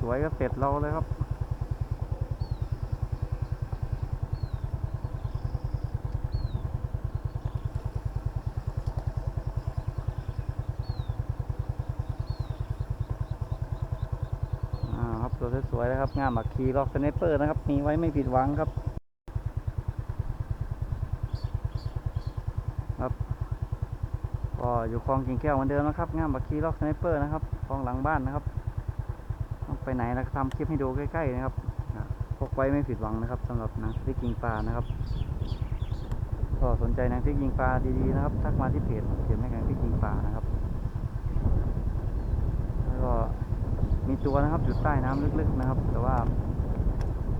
สวยๆก็เสร็จเราเลยครับอ่าครับตัวสวยๆนะครับงามหมักคีล็อกสไนเปอร์นะครับ มีไว้ไม่ผิดหวังครับ ครับก็อยู่คลองกิ่งแก้วเหมือนเดิมนะครับงามหมักคีล็อกสไนเปอร์นะครับคลองหลังบ้านนะครับ ต้องไปไหนนะทำคลิปให้ดูใกล้ๆนะครับพกไว้ไม่ผิดหวังนะครับสำหรับนังสติ๊กยิงปลานะครับก็สนใจนังสติ๊กยิงปลาดีๆนะครับ ทักมาที่เพจเพจแม่แกงสติ๊กยิงปลานะครับ แล้วก็มีตัวนะครับอยู่ใต้น้ำลึกๆนะครับ แต่ว่า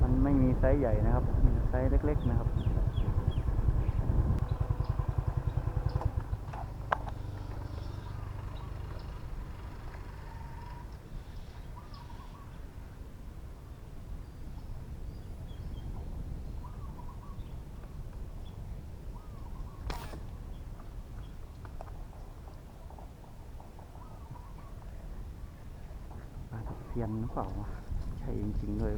มันไม่มีไซส์ใหญ่นะครับมีไซส์เล็ก ๆ นะครับ ทียนหรือเปล่า ใช่จริงๆเลย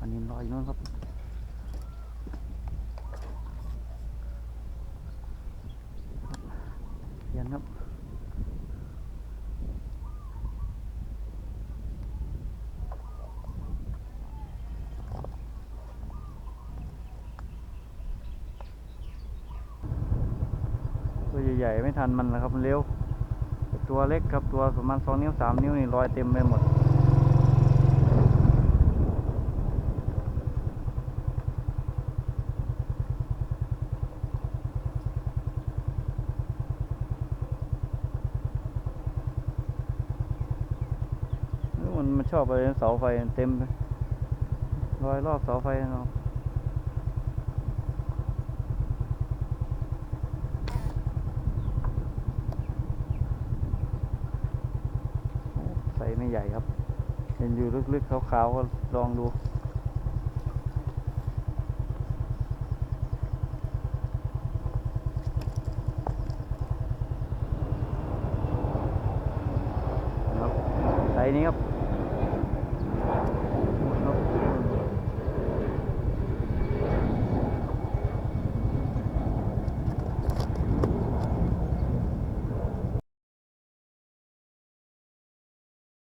อันนี้ลอยนู่นครับเทียนครับ ตัวใหญ่ๆไม่ทันมันแล้วครับมันเร็วตัวเล็กครับตัวประมาณสองนิ้วสามนิ้วนี่รอยเต็มไปหมดมันมันชอบไปเสาไฟเต็มไปรอยรอบเสาไฟเนาะ ไม่ใหญ่ครับ เห็นอยู่ลึกๆขาวๆก็ลองดูครับไซนี้ครับ